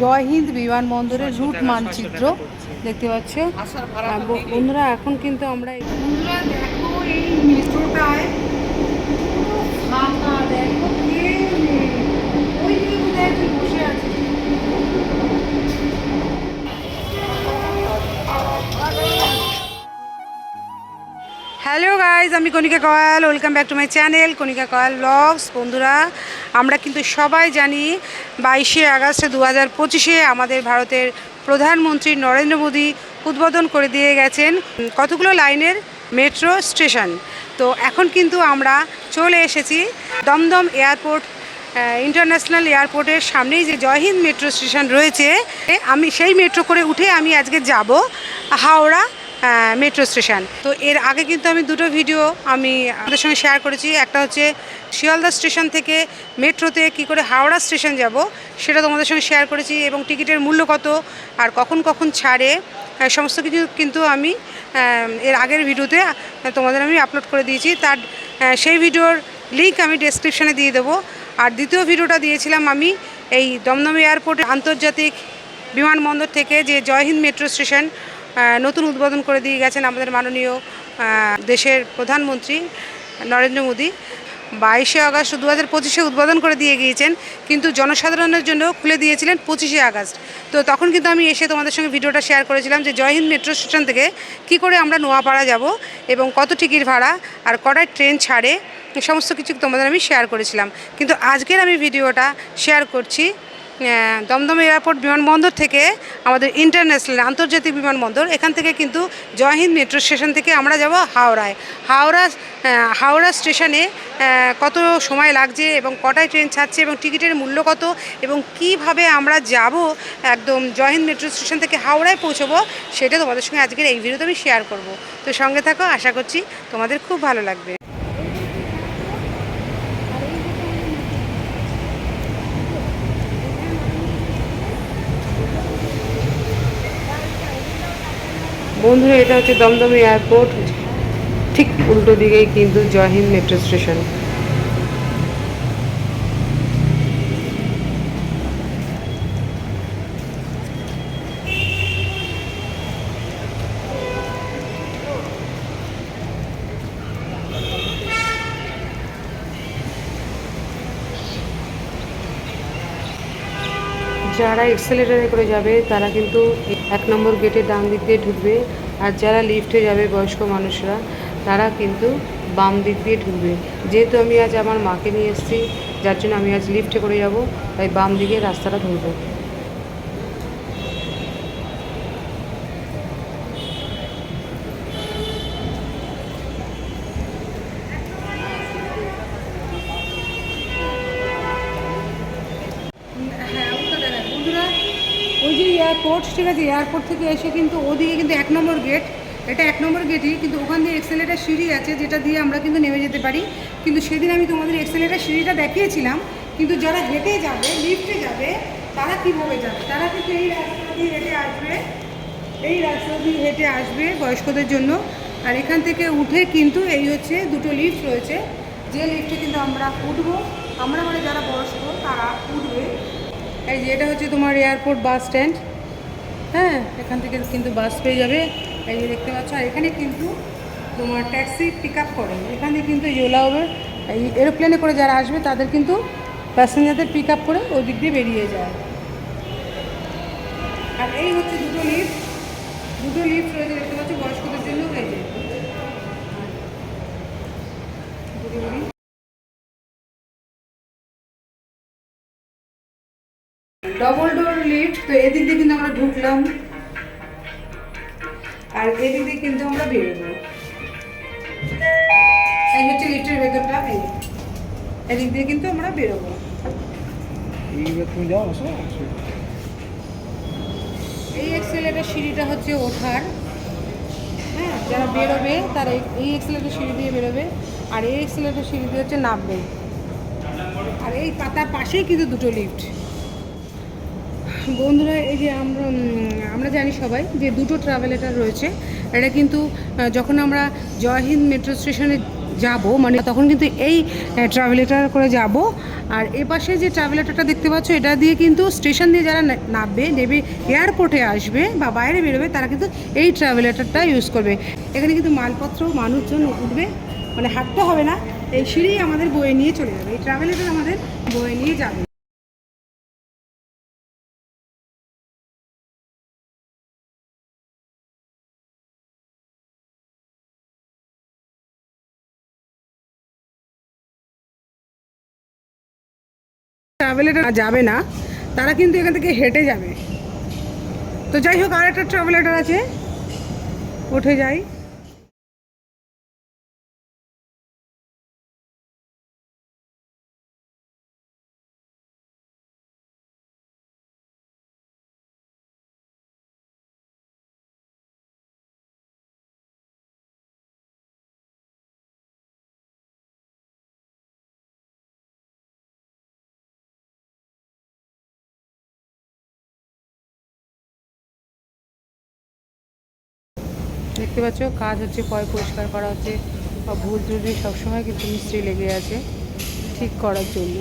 জয় হিন্দ বিমানবন্দরের রুট মানচিত্র। দেখতে পাচ্ছ? বন্ধুরা এখন কিন্তু আমরা বন্ধুরা দেখো এই মেট্রোটায় হ্যালো গাইজ আমি Kanika Koyal welcome back to my channel Kanika Koyal vlogs বন্ধুরা আমরা কিন্তু সবাই জানি বাইশে আগস্ট দু হাজার পঁচিশে আমাদের ভারতের প্রধানমন্ত্রী নরেন্দ্র মোদী উদ্বোধন করে দিয়ে গেছেন কতগুলো লাইনের মেট্রো স্টেশন। তো এখন কিন্তু আমরা চলে এসেছি দমদম এয়ারপোর্ট ইন্টারন্যাশনাল এয়ারপোর্টের সামনেই যে জয়হিন্দ মেট্রো স্টেশন রয়েছে আমি সেই মেট্রো করে উঠে আমি আজকে যাব হাওড়া মেট্রো স্টেশন তো এর আগে কিন্তু আমি দুটো ভিডিও আমি আপনাদের সঙ্গে শেয়ার করেছি। একটা হচ্ছে শিয়ালদা স্টেশন থেকে মেট্রোতে কি করে হাওড়া স্টেশন যাব, সেটা তোমাদের সঙ্গে শেয়ার করেছি এবং টিকিটের মূল্য কত আর কখন কখন ছাড়ে সমস্ত কিছু কিন্তু আমি এর আগের ভিডিওতে তোমাদের আমি আপলোড করে দিয়েছি। তার সেই ভিডিওর লিঙ্ক আমি ডেসক্রিপশানে দিয়ে দেবো। আর দ্বিতীয় ভিডিওটা দিয়েছিলাম আমি এই দমদম এয়ারপোর্টে আন্তর্জাতিক বিমানবন্দর থেকে যে জয়হিন্দ মেট্রো স্টেশন নতুন উদ্বোধন করে দিয়ে গেছেন আমাদের মাননীয় দেশের প্রধানমন্ত্রী নরেন্দ্র মোদী। বাইশে আগস্ট দু হাজার পঁচিশে উদ্বোধন করে দিয়ে গিয়েছেন, কিন্তু জনসাধারণের জন্য খুলে দিয়েছিলেন পঁচিশে আগস্ট। তো তখন কিন্তু আমি এসে তোমাদের সঙ্গে ভিডিওটা শেয়ার করেছিলাম যে জয়হিন্দ মেট্রো স্টেশন থেকে কি করে আমরা নোয়াপাড়া যাব এবং কত টিকিট ভাড়া আর কটায় ট্রেন ছাড়ে সমস্ত কিছু তোমাদের আমি শেয়ার করেছিলাম। কিন্তু আজকের আমি ভিডিওটা শেয়ার করছি দমদম এয়ারপোর্ট বিমানবন্দর থেকে আমাদের ইন্টারন্যাশনাল আন্তর্জাতিক বিমানবন্দর, এখান থেকে কিন্তু জয়হিন্দ মেট্রো স্টেশন থেকে আমরা যাব হাওড়ায়। হাওড়া হাওড়া স্টেশনে কত সময় লাগছে এবং কটায় ট্রেন ছাড়ছে এবং টিকিটের মূল্য কত এবং কীভাবে আমরা যাব, একদম জয়হিন্দ মেট্রো স্টেশন থেকে হাওড়ায় পৌঁছবো সেটা তোমাদের সঙ্গে আজকের এই ভিডিওতে আমি শেয়ার করব। তো সঙ্গে থাকো, আশা করছি তোমাদের খুব ভালো লাগবে। বন্ধুরা এটা হচ্ছে দমদম এয়ারপোর্ট ঠিক উল্টো দিকেই কিন্তু জয়হিন্দ মেট্রো স্টেশন যারা এক্সেলেটারে করে যাবে, তারা কিন্তু এক নম্বর গেটের ডান দিক দিয়ে ঢুকবে। আর যারা লিফটে যাবে, বয়স্ক মানুষরা, তারা কিন্তু বাম দিক দিয়ে ঢুকবে। যেহেতু আমি আজ আমার মাকে নিয়ে এসেছি, যার জন্য আমি আজ লিফটে করে যাব, তাই বাম দিকে রাস্তাটা ধরবো। ঠিক আছে এয়ারপোর্ট থেকে এসে কিন্তু ওদিকে কিন্তু এক নম্বর গেট এটা এক নম্বর গেটই কিন্তু ওখান দিয়ে এক্সেলেটার সিঁড়ি আছে, যেটা দিয়ে আমরা কিন্তু নেমে যেতে পারি। কিন্তু সেদিন আমি তোমাদের এক্সেলেটার সিঁড়িটা দেখিয়েছিলাম, কিন্তু যারা হেঁটে যাবে লিফটে যাবে, তারা কীভাবে যাবে? তারা কিন্তু এই রাস্তা দিয়ে হেঁটে আসবে, এই রাস্তা দিয়ে হেঁটে আসবে বয়স্কদের জন্য। আর এখান থেকে উঠে কিন্তু এই হচ্ছে দুটো লিফট রয়েছে। যে লিফটে কিন্তু আমরা উঠবো, আমরা মানে যারা বয়স্ক, তারা উঠবে। এই যে এটা হচ্ছে তোমার এয়ারপোর্ট বাস স্ট্যান্ড হ্যাঁ এখান থেকে কিন্তু বাস পেয়ে যাবে। এই যে দেখতে পাচ্ছ এখানে কিন্তু তোমার ট্যাক্সি পিক আপ করে। এখানে কিন্তু ইয়োলা উবের এই এরোপ্লেনে করে যারা আসবে, তাদের কিন্তু প্যাসেঞ্জারদের পিক আপ করে ওই দিক দিয়ে বেরিয়ে যায়। আর এই হচ্ছে দুটো লিফট দুটো লিফট রয়েছে, দেখতে পাচ্ছ, বয়স্কদের জন্য। lift। ডবল ডোর তো এদিক দিয়ে কিন্তু আমরা ঢুকলাম। আর এদিক দিয়ে কিন্তু আমরা বেরোবো। এই হচ্ছে লিফটের ভেতরটা এই এদিক দিয়ে কিন্তু আমরা বেরোবো। এই এক্সেলেটার সিঁড়িটা হচ্ছে ওঠার। হ্যাঁ যারা বেরোবে তারা এই- এই এক্সেলেটার সিঁড়ি দিয়ে বেরোবে। আর এই এক্সেলেটার সিঁড়ি দিয়ে হচ্ছে নামবে। আর এই পাতার পাশেই কিন্তু দুটো লিফট বন্ধুরা, এই যে আমরা আমরা জানি সবাই যে দুটো ট্রাভেলেটার রয়েছে। এটা কিন্তু যখন আমরা জয়হিন্দ মেট্রো স্টেশনে যাব মানে তখন কিন্তু এই ট্রাভেলেটার করে যাব। আর এ পাশে যে ট্রাভেলেটারটা দেখতে পাচ্ছ, এটা দিয়ে কিন্তু স্টেশন দিয়ে যারা নামবে, নেবে এয়ারপোর্টে আসবে বা বাইরে বেরোবে, তারা কিন্তু এই ট্রাভেলেটারটা ইউজ করবে। এখানে কিন্তু মালপত্র, মানুষজন উঠবে মানে হাঁটতে হবে না, এই সিঁড়ি আমাদের বয়ে নিয়ে চলে যাবে। এই ট্রাভেলেটার আমাদের বয়ে নিয়ে যাবে। ট্রাভেলেটার যাবে না, তারা কিন্তু এখান থেকে হেঁটে যাবে। তো যাই হোক আর একটা ট্রাভেলেটার আছে। উঠে যাই। দেখতে পাচ্ছ কাজ হচ্ছে পয় পরিষ্কার করা হচ্ছে বা ভুল ত্রুটি সবসময় কিন্তু মিস্ত্রি লেগে আছে ঠিক করার জন্য।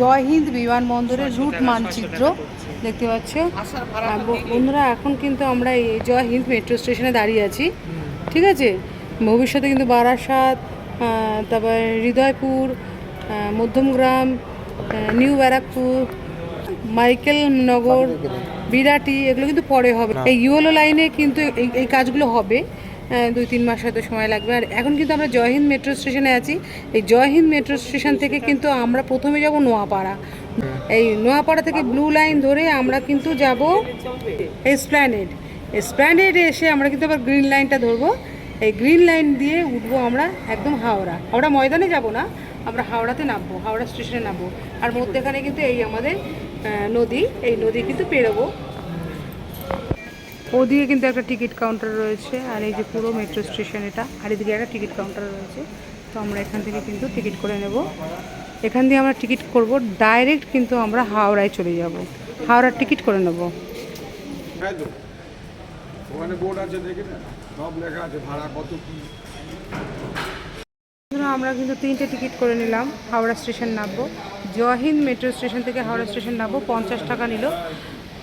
জয় হিন্দ বিমানবন্দরের রুট মানচিত্র দেখতে পাচ্ছ। বন্ধুরা এখন কিন্তু আমরা এই জয় হিন্দ মেট্রো স্টেশনে দাঁড়িয়ে আছি ঠিক আছে? ভবিষ্যতে কিন্তু বারাসাত তারপর হৃদয়পুর মধ্যমগ্রাম নিউ ব্যারাকপুর মাইকেল নগর বিরাটি এগুলো কিন্তু পরে হবে। এই ইউএলও লাইনে কিন্তু এই এই কাজগুলো হবে। দুই তিন মাস হয়তো সময় লাগবে। আর এখন কিন্তু আমরা জয়হিন্দ মেট্রো স্টেশনে আছি। এই জয়হিন্দ মেট্রো স্টেশন থেকে কিন্তু আমরা প্রথমে যাব নোয়াপাড়া। এই নোয়াপাড়া থেকে ব্লু লাইন ধরে আমরা কিন্তু যাব এসপ্ল্যানেড এসপ্ল্যানেডে এসে আমরা কিন্তু আবার গ্রিন লাইনটা ধরবো। এই গ্রিন লাইন দিয়ে উঠবো আমরা একদম হাওড়া। হাওড়া ময়দানে যাব না আমরা হাওড়াতে নামবো হাওড়া স্টেশনে নামবো। আর মধ্যেখানে কিন্তু এই আমাদের নদী এই নদী কিন্তু পেরোবো। ওদিকে কিন্তু একটা টিকিট কাউন্টার রয়েছে আর এই যে পুরো মেট্রো স্টেশন এটা আর এদিকে একটা টিকিট কাউন্টার রয়েছে। তো আমরা এখান থেকে কিন্তু টিকিট করে নেব। এখান দিয়ে আমরা টিকিট করব ডাইরেক্ট কিন্তু আমরা হাওড়ায় চলে যাব। হাওড়ার টিকিট করে নেব। ওখানে বোর্ড আছে সব লেখা আছে ভাড়া কত কি। আমরা কিন্তু তিনটে টিকিট করে নিলাম হাওড়া স্টেশন নামবো। জয়হিন্দ মেট্রো স্টেশন থেকে হাওড়া স্টেশন নামবো, পঞ্চাশ টাকা নিল।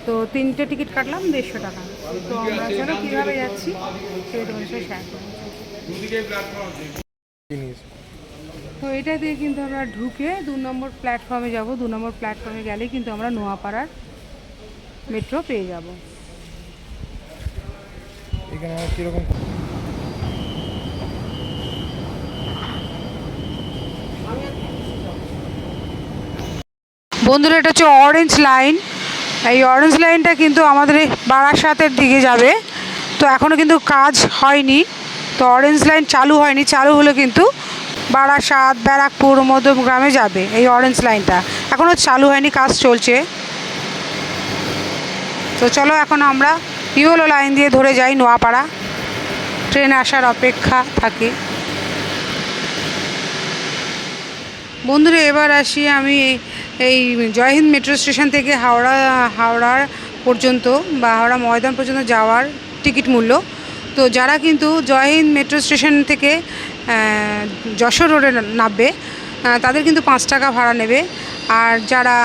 তো তিনটে টিকিট কাটলাম, দেড়শো টাকা। তো আমরা চলো কীভাবে যাচ্ছি, সেটা তো এটা দিয়ে কিন্তু আমরা ঢুকে দু নম্বর প্ল্যাটফর্মে যাব। দু নম্বর প্ল্যাটফর্মে গেলে কিন্তু আমরা নোয়াপাড়ার মেট্রো পেয়ে যাব। এখানে কীরকম বন্ধুরা, এটা হচ্ছে অরেঞ্জ লাইন এই অরেঞ্জ লাইনটা কিন্তু আমাদের বারাসাতের দিকে যাবে। তো এখনও কিন্তু কাজ হয়নি। তো অরেঞ্জ লাইন চালু হয়নি। চালু হলে কিন্তু বারাসাত, ব্যারাকপুর, মধ্যমগ্রামে যাবে এই অরেঞ্জ লাইনটা এখনও চালু হয়নি, কাজ চলছে। তো চলো এখন আমরা ইউলো লাইন দিয়ে ধরে যাই, নোয়াপাড়া। ট্রেন আসার অপেক্ষা থাকি। বন্ধুরা, এবার আসি আমি এই জয়হিন্দ মেট্রো স্টেশন থেকে হাওড়া, হাওড়ার পর্যন্ত বা হাওড়া ময়দান পর্যন্ত যাওয়ার টিকিট মূল্য। তো যারা কিন্তু জয়হিন্দ মেট্রো স্টেশন থেকে যশোর রোডে নামবে তাদের কিন্তু পাঁচ টাকা ভাড়া নেবে। আর যারা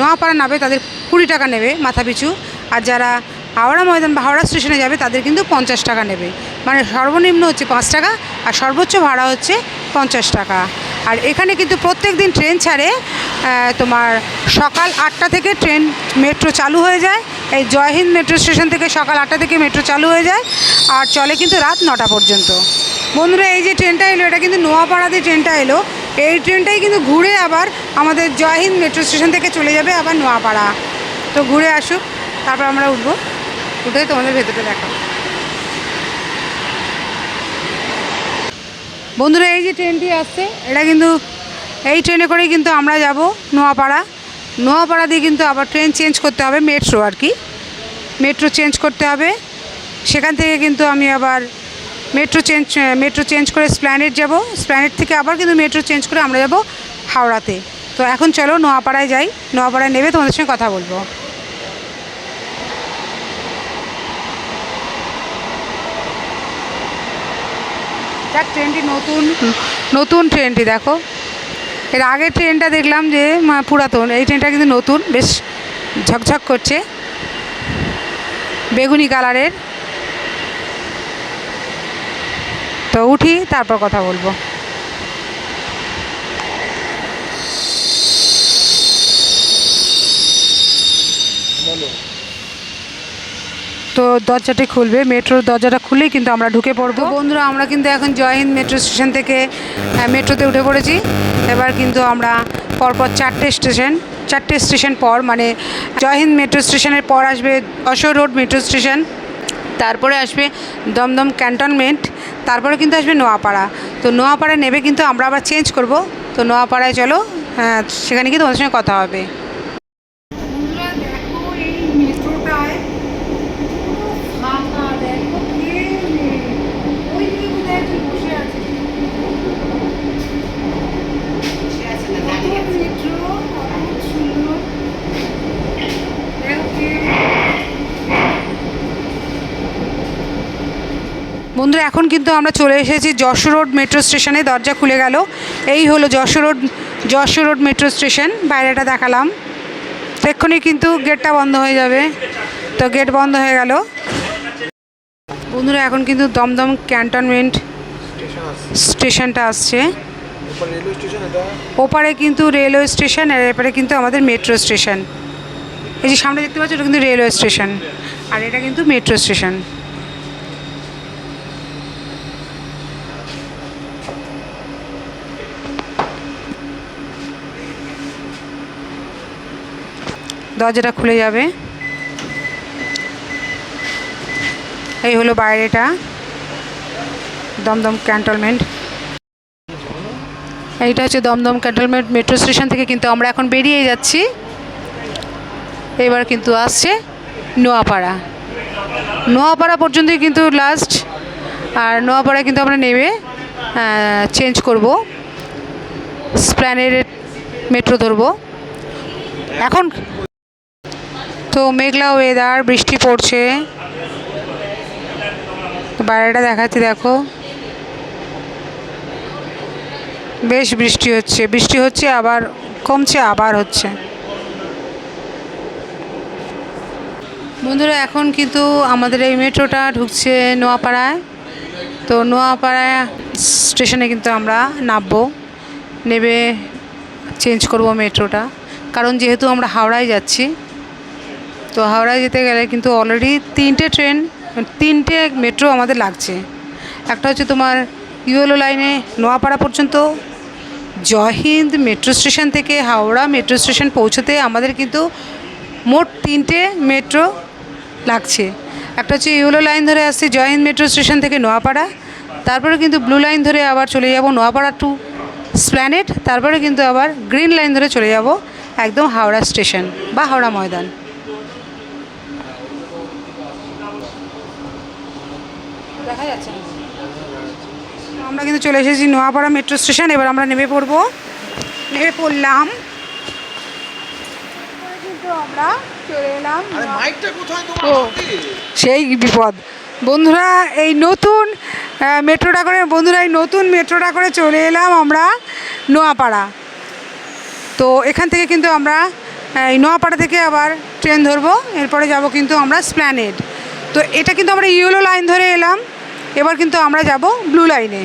নোয়াপাড়া নামবে, তাদের কুড়ি টাকা নেবে মাথা পিছু। আর যারা হাওড়া ময়দান বা হাওড়া স্টেশনে যাবে, তাদের কিন্তু পঞ্চাশ টাকা নেবে। মানে সর্বনিম্ন হচ্ছে পাঁচ টাকা, আর সর্বোচ্চ ভাড়া হচ্ছে পঞ্চাশ টাকা। আর এখানে কিন্তু প্রত্যেক দিন ট্রেন ছাড়ে তোমার সকাল আটটা থেকে ট্রেন মেট্রো চালু হয়ে যায়। এই জয়হিন্দ মেট্রো স্টেশন থেকে সকাল আটটা থেকে মেট্রো চালু হয়ে যায় আর চলে কিন্তু রাত নটা পর্যন্ত। বন্ধুরা, এই যে ট্রেনটা এলো, এটা কিন্তু নোয়াপাড়াতে ট্রেনটা এলো। এই ট্রেনটাই কিন্তু ঘুরে আবার আমাদের জয়হিন্দ মেট্রো স্টেশন থেকে চলে যাবে আবার নোয়াপাড়া। তো ঘুরে আসুক, তারপর আমরা উঠবো। উঠে তোমাদের ভেতরে দেখাবো। বন্ধুরা, এই যে ট্রেনটি আসছে, এটা কিন্তু এই ট্রেনে করেই কিন্তু আমরা যাব নোয়াপাড়া। নোয়াপাড়া দিয়ে কিন্তু আবার ট্রেন চেঞ্জ করতে হবে, মেট্রো আর কি। মেট্রো চেঞ্জ করতে হবে। সেখান থেকে কিন্তু আমি আবার মেট্রো চেঞ্জ মেট্রো চেঞ্জ করে স্প্ল্যানেট যাব। স্প্ল্যানেট থেকে আবার কিন্তু মেট্রো চেঞ্জ করে আমরা যাব হাওড়াতে। তো এখন চলো নোয়াপাড়ায় যাই। নোয়াপাড়ায় নেবে তোমাদের সঙ্গে কথা বলব। যাক ট্রেনটি নতুন নতুন ট্রেনটি দেখো। এর আগের ট্রেনটা দেখলাম যে পুরাতন, এই ট্রেনটা কিন্তু নতুন, বেশ ঝকঝক করছে। বেগুনি কালারের। তো উঠি, তারপর কথা বলব। বলো। তো দরজাটি খুলবে মেট্রোর দরজাটা খুলেই কিন্তু আমরা ঢুকে পড়ব। বন্ধুরা আমরা কিন্তু এখন জয়হিন্দ মেট্রো স্টেশন থেকে মেট্রোতে উঠে পড়েছি। এবার কিন্তু আমরা পরপর চারটে স্টেশন চারটে স্টেশন পর মানে জয়হিন্দ মেট্রো স্টেশনের পর আসবে অশোক রোড মেট্রো স্টেশন তারপরে আসবে দমদম ক্যান্টনমেন্ট তারপরে কিন্তু আসবে নোয়াপাড়া। তো নোয়াপাড়ায় নেবে কিন্তু আমরা আবার চেঞ্জ করব। তো নোয়াপাড়ায় চলো হ্যাঁ, সেখানে কি তোমাদের সঙ্গে কথা হবে দেখো এই মেট্রোটায় ফাঁকা দেখো কেউ নেই ওই দিকে বোধহয় একজন বসে আছে কত মেট্রো কত সুন্দর দেখো কেউ বন্ধুরা এখন কিন্তু আমরা চলে এসেছি যশো রোড মেট্রো স্টেশনে দরজা খুলে গেল। এই হলো Jessore road Jessore road metro station বাইরেটা দেখালাম। এক্ষুনি কিন্তু গেটটা বন্ধ হয়ে যাবে। তো গেট বন্ধ হয়ে গেল। বন্ধুরা, এখন কিন্তু দমদম ক্যান্টনমেন্ট স্টেশনটা আসছে। ওপারে কিন্তু রেলওয়ে স্টেশন আর এপারে কিন্তু আমাদের মেট্রো স্টেশন এই যে সামনে দেখতে পাচ্ছ ওটা কিন্তু রেলওয়ে স্টেশন আর এটা কিন্তু মেট্রো স্টেশন দরজাটা খুলে যাবে। এই হলো বাইরেটা। দমদম ক্যান্টনমেন্ট। এইটা হচ্ছে দমদম ক্যান্টনমেন্ট মেট্রো স্টেশন থেকে কিন্তু আমরা এখন বেরিয়ে যাচ্ছি। এবার কিন্তু আসছে নোয়াপাড়া। নোয়াপাড়া পর্যন্তই কিন্তু লাস্ট আর নোয়াপাড়ায় কিন্তু আমরা নেমে চেঞ্জ করব। স্প্ল্যানের মেট্রো ধরবো। এখন তো মেঘলা ওয়েদার বৃষ্টি পড়ছে। বাইরেটা দেখাচ্ছি, দেখো। বেশ বৃষ্টি হচ্ছে বৃষ্টি হচ্ছে আবার, কমছে আবার হচ্ছে। বন্ধুরা, এখন কিন্তু আমাদের এই মেট্রোটা ঢুকছে নোয়াপাড়ায়। তো নোয়াপাড়া স্টেশনে কিন্তু আমরা নামবো, নেবে, চেঞ্জ করব মেট্রোটা। কারণ যেহেতু আমরা হাওড়ায় যাচ্ছি তো হাওড়ায় যেতে গেলে কিন্তু অলরেডি তিনটে ট্রেন তিনটে মেট্রো আমাদের লাগছে। একটা হচ্ছে তোমার ইউএলও লাইনে নোয়াপাড়া পর্যন্ত জয়হিন্দ মেট্রো স্টেশন থেকে হাওড়া মেট্রো স্টেশন পৌঁছতে আমাদের কিন্তু মোট তিনটে মেট্রো লাগছে। একটা হচ্ছে ইউলো লাইন ধরে আসছি জয়হিন্দ মেট্রো স্টেশন থেকে নোয়াপাড়া, তারপরে কিন্তু ব্লু লাইন ধরে আবার চলে যাব নোয়াপাড়া টু স্প্ল্যানেট তারপরে কিন্তু আবার গ্রিন লাইন ধরে চলে যাব একদম হাওড়া স্টেশন বা হাওড়া ময়দান। দেখা যাচ্ছে। আমরা কিন্তু চলে এসেছি নোয়াপাড়া মেট্রো স্টেশন এবার আমরা নেমে পড়ব। নেমে পড়লাম। কিন্তু আমরা চলে এলাম ও। সেই বিপদ। বন্ধুরা এই নতুন মেট্রোটা করে বন্ধুরা এই নতুন মেট্রোটা করে চলে এলাম আমরা নোয়াপাড়া। তো এখান থেকে কিন্তু আমরা এই নোয়াপাড়া থেকে আবার ট্রেন ধরবো। এরপরে যাব কিন্তু আমরা স্প্ল্যানেড। তো এটা কিন্তু আমরা ইয়েলো লাইন ধরে এলাম। এবার কিন্তু আমরা যাব ব্লু লাইনে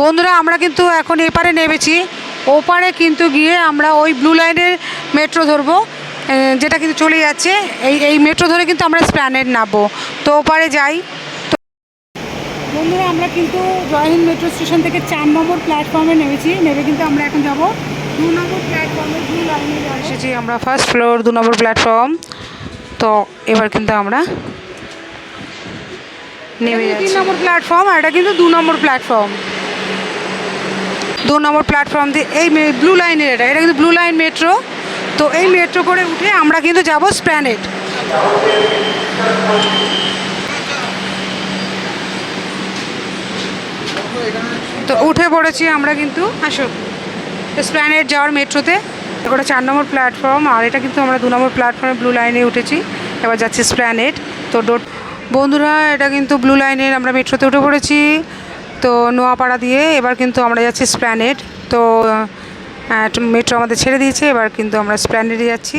বন্ধুরা, আমরা কিন্তু এখন এপারে নেমেছি। ওপারে কিন্তু গিয়ে আমরা ওই ব্লু লাইনের মেট্রো ধরবো যেটা কিন্তু চলে যাচ্ছে। এই এই মেট্রো ধরে কিন্তু আমরা স্প্ল্যানেড নামবো। তো ওপারে যাই। বন্ধুরা আমরা কিন্তু জয়হিন্দ মেট্রো স্টেশন থেকে চার নম্বর প্ল্যাটফর্মে নেমেছি। নেমে কিন্তু আমরা এখন যাব দু নম্বর প্ল্যাটফর্মে দু লাইনে এসেছি আমরা ফার্স্ট ফ্লোর দু নম্বর প্ল্যাটফর্ম তো এবার কিন্তু আমরা নেমে তিন নম্বর প্ল্যাটফর্ম আর এটা কিন্তু দু নম্বর প্ল্যাটফর্ম দু নম্বর প্ল্যাটফর্ম দিয়ে এই ব্লু লাইনের এটা এটা কিন্তু ব্লু লাইন মেট্রো তো এই মেট্রো করে উঠে আমরা কিন্তু যাব স্প্ল্যানেট তো উঠে পড়েছি আমরা কিন্তু আসো স্প্ল্যানেট যাওয়ার মেট্রোতে। ওটা চার নম্বর প্ল্যাটফর্ম আর এটা কিন্তু আমরা দু নম্বর প্ল্যাটফর্মে ব্লু লাইনে উঠেছি। এবার যাচ্ছি স্প্ল্যানেট তো ডোট বন্ধুরা, এটা কিন্তু ব্লু লাইনের আমরা মেট্রোতে উঠে পড়েছি। তো নোয়াপাড়া দিয়ে এবার কিন্তু আমরা যাচ্ছি স্প্ল্যানেট তো মেট্রো আমাদের ছেড়ে দিয়েছে, এবার কিন্তু আমরা স্প্ল্যানেটে যাচ্ছি।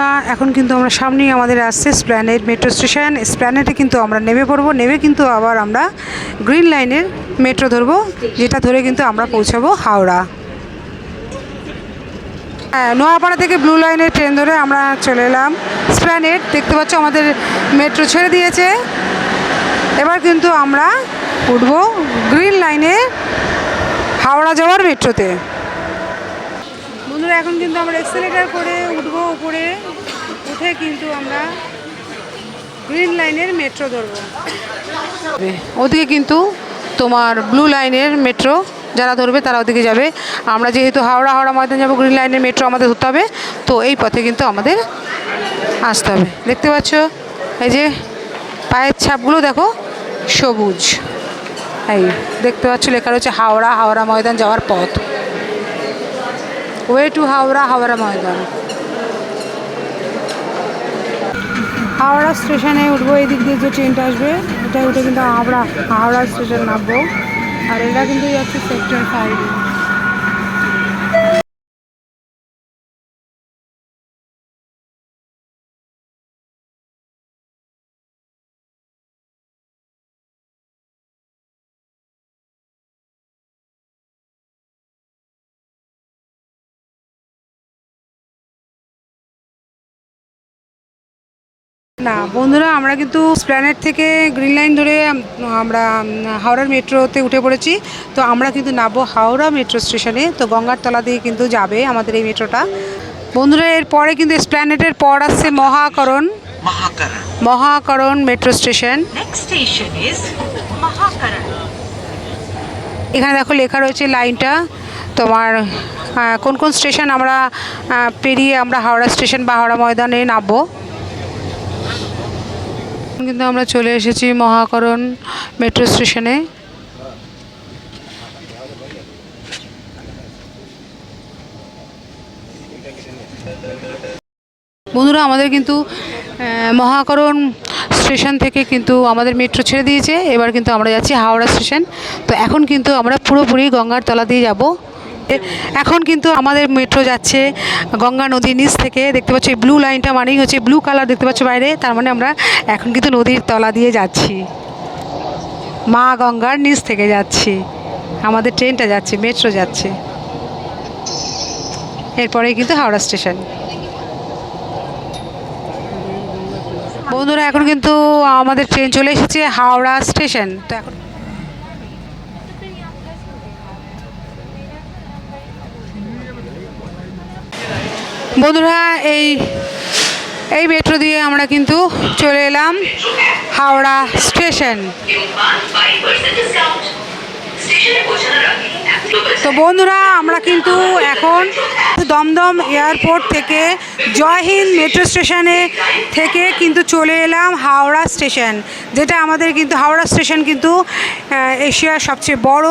বন্ধুরা, এখন কিন্তু আমরা সামনেই আমাদের আসছে স্প্ল্যানেড মেট্রো স্টেশন স্প্ল্যানেটে কিন্তু আমরা নেমে পড়ব। নেমে কিন্তু আবার আমরা গ্রিন লাইনের মেট্রো ধরবো, যেটা ধরে কিন্তু আমরা পৌঁছাবো হাওড়া। হ্যাঁ নোয়াপাড়া থেকে ব্লু লাইনের ট্রেন ধরে আমরা চলে এলাম স্প্ল্যানেড দেখতে পাচ্ছ আমাদের মেট্রো ছেড়ে দিয়েছে। এবার কিন্তু আমরা উঠবো গ্রিন লাইনে হাওড়া যাওয়ার মেট্রোতে বন্ধুরা এখন কিন্তু আমরা এক্সেলেটার করে উঠবো উপরে। উঠে কিন্তু আমরা গ্রিন লাইনের মেট্রো ধরবো। ওদিকে কিন্তু তোমার ব্লু লাইনের মেট্রো যারা ধরবে তারা ওদিকে যাবে। আমরা যেহেতু হাওড়া হাওড়া ময়দান যাব গ্রিন লাইনের মেট্রো আমাদের ধরতে হবে। তো এই পথে কিন্তু আমাদের আসতে হবে। দেখতে পাচ্ছ? এই যে পায়ের ছাপগুলো দেখো, সবুজ। এই দেখতে পাচ্ছ লেখা রয়েছে হাওড়া হাওড়া ময়দান যাওয়ার পথ। Way to Howrah Howrah Maidan. Howrah স্টেশনে উঠবো এই দিক দিয়ে যে ট্রেনটা আসবে, এটা উঠে কিন্তু হাওড়া হাওড়া স্টেশন নামবো। আর এটা কিন্তু যাচ্ছে সেক্টর ফাইভ না বন্ধুরা আমরা কিন্তু স্প্ল্যানেট থেকে গ্রিন লাইন ধরে আমরা হাওড়ার মেট্রোতে উঠে পড়েছি। তো আমরা কিন্তু নামবো হাওড়া মেট্রো স্টেশনে। তো গঙ্গার তলা দিয়ে কিন্তু যাবে আমাদের এই মেট্রোটা। বন্ধুরা এর পরে কিন্তু স্প্ল্যানেটের পর আসছে মহাকরণ। মহাকরণ। Metro station. এখানে দেখো লেখা রয়েছে লাইনটা। তোমার কোন কোন স্টেশন আমরা পেরিয়ে আমরা হাওড়া স্টেশন বা হাওড়া ময়দানে নামবো। কিন্তু আমরা চলে এসেছি মহাকরণ মেট্রো স্টেশনে। বন্ধুরা, আমাদের কিন্তু মহাকরণ স্টেশন থেকে কিন্তু আমাদের মেট্রো ছেড়ে দিয়েছে। এবার কিন্তু আমরা যাচ্ছি হাওড়া স্টেশন। তো এখন কিন্তু আমরা পুরোপুরি গঙ্গার তলা দিয়ে যাব। এখন কিন্তু আমাদের মেট্রো যাচ্ছে, গঙ্গা নদীর নিচ থেকে। দেখতে পাচ্ছ ব্লু লাইনটা মানেই হচ্ছে ব্লু কালার দেখতে পাচ্ছ বাইরে। তার মানে আমরা এখন কিন্তু নদীর তলা দিয়ে যাচ্ছি। মা গঙ্গার নিচ থেকে যাচ্ছি। আমাদের ট্রেনটা যাচ্ছে মেট্রো যাচ্ছে। এরপরেই কিন্তু হাওড়া স্টেশন বন্ধুরা, এখন কিন্তু আমাদের ট্রেন চলে এসেছে হাওড়া স্টেশন তো এখন বন্ধুরা, এই এই মেট্রো দিয়ে আমরা কিন্তু চলে এলাম হাওড়া স্টেশন তো বন্ধুরা, আমরা কিন্তু এখন দমদম এয়ারপোর্ট থেকে জয় হিন্দ মেট্রো স্টেশনে থেকে কিন্তু চলে এলাম হাওড়া স্টেশন যেটা আমাদের কিন্তু, হাওড়া স্টেশন কিন্তু এশিয়ার সবচেয়ে বড়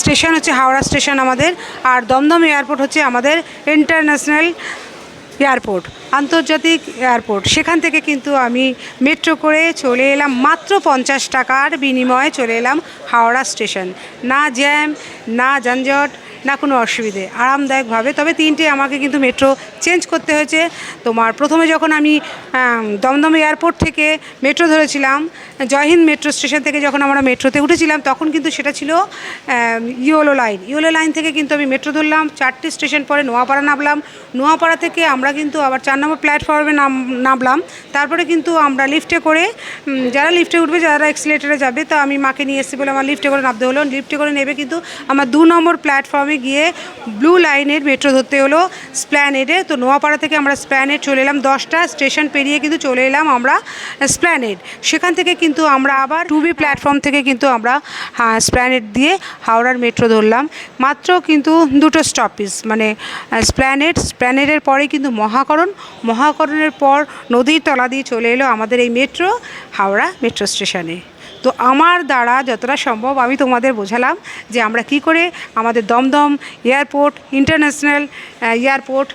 স্টেশন হচ্ছে হাওড়া স্টেশন আমাদের, আর দমদম এয়ারপোর্ট হচ্ছে আমাদের ইন্টারন্যাশনাল এয়ারপোর্ট, আন্তর্জাতিক এয়ারপোর্ট। সেখান থেকে কিন্তু আমি মেট্রো করে চলে এলাম, মাত্র পঞ্চাশ টাকার বিনিময়ে চলে এলাম হাওড়া স্টেশন। না জ্যাম, না যানজট, না কোনো অসুবিধে, আরামদায়কভাবে। তবে তিনটে আমাকে কিন্তু মেট্রো চেঞ্জ করতে হয়েছে। তোমার প্রথমে যখন আমি দমদম এয়ারপোর্ট থেকে মেট্রো ধরেছিলাম জয়হিন্দ মেট্রো স্টেশন থেকে যখন আমরা মেট্রোতে উঠেছিলাম, তখন কিন্তু সেটা ছিল ইয়োলো লাইন। ইয়োলো লাইন থেকে কিন্তু আমি মেট্রো ধরলাম, চারটে স্টেশন পরে নোয়াপাড়া নামলাম। নোয়াপাড়া থেকে আমরা কিন্তু আবার চার নম্বর প্ল্যাটফর্মে নাম, নামলাম। তারপরে কিন্তু আমরা লিফটে করে যারা লিফটে উঠবে, যারা এক্সিলেটারে যাবে, তো আমি মাকে নিয়ে এসেছি বলে আমার লিফটে করে নামতে হলো। লিফটে করে নেবে কিন্তু আমার দু নম্বর প্ল্যাটফর্মে গিয়ে ব্লু লাইনের মেট্রো ধরতে হলো স্প্ল্যানেডে। তো নোয়াপাড়া থেকে আমরা স্প্ল্যানেড চলে এলাম। দশটা স্টেশন পেরিয়ে কিন্তু চলে এলাম আমরা স্প্ল্যানেড। সেখান থেকে কিন্তু আমরা আবার টুবি প্ল্যাটফর্ম থেকে কিন্তু আমরা স্প্ল্যানেট দিয়ে হাওড়ার মেট্রো ধরলাম। মাত্র কিন্তু দুটো স্টপেজ মানে স্প্ল্যানেড স্প্ল্যানেডের পরে কিন্তু মহাকরণ, মহাকরণের পর নদীর তলা দিয়ে চলে এলো আমাদের এই মেট্রো হাওড়া মেট্রো স্টেশনে তো আমার দ্বারা যতটা সম্ভব আমি তোমাদের বোঝালাম যে আমরা কি করে আমাদের Dum Dum airport international airport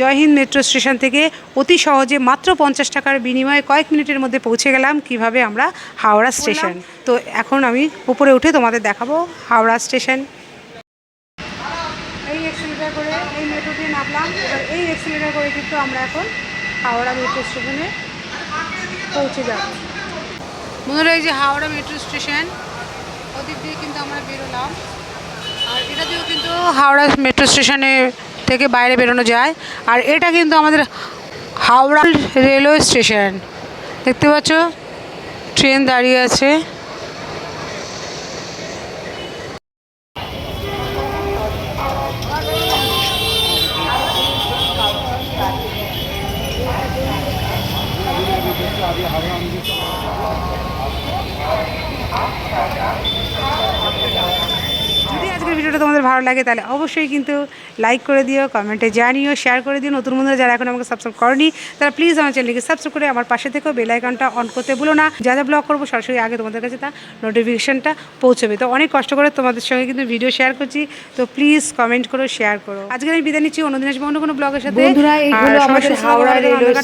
Jai Hind metro station থেকে অতি সহজে মাত্র পঞ্চাশ টাকার বিনিময়ে কয়েক মিনিটের মধ্যে পৌঁছে গেলাম কীভাবে আমরা হাওড়া স্টেশন। তো এখন আমি উপরে উঠে তোমাদের দেখাবো হাওড়া স্টেশন। এই এক্সিলেটার করে এই মেট্রো দিয়ে নামলাম। এবার এই এক্সিলেটার করে কিন্তু আমরা এখন হাওড়া মেট্রো স্টেশনে পৌঁছে যাব। বন্ধুরা, এই যে হাওড়া মেট্রো স্টেশন ওদিক দিয়ে কিন্তু আমরা বেরোলাম। আর এটা দিয়েও কিন্তু হাওড়া মেট্রো স্টেশনে থেকে বাইরে বেরোনো যায়। আর এটা কিন্তু আমাদের হাওড়া রেলওয়ে স্টেশন দেখতে পাচ্ছ? ট্রেন দাঁড়িয়ে আছে যদি আজকের ভিডিওটা তোমাদের ভালো লাগে তাহলে অবশ্যই কিন্তু লাইক করে দিও কমেন্টে জানিও শেয়ার করে দিও। নতুন বন্ধুরা যারা এখন আমাকে সাবস্ক্রাইব করনি তারা প্লিজ আমার চ্যানেলকে সাবস্ক্রাইব করে আমার পাশে থেকেও বেল আইকনটা অন করতে ভুলো না। যা যা ব্লগ করব সরাসরি আগে তোমাদের কাছে তা নোটিফিকেশনটা পৌঁছবে। তো অনেক কষ্ট করে তোমাদের সঙ্গে কিন্তু ভিডিও শেয়ার করছি। তো প্লিজ কমেন্ট করো শেয়ার করো। আজকে আমি বিদায় নিচ্ছি অন্যদিন আসব অন্য কোনো ব্লগের সাথে। বন্ধুরা, আমাদের হাওড়া রেলওয়ে।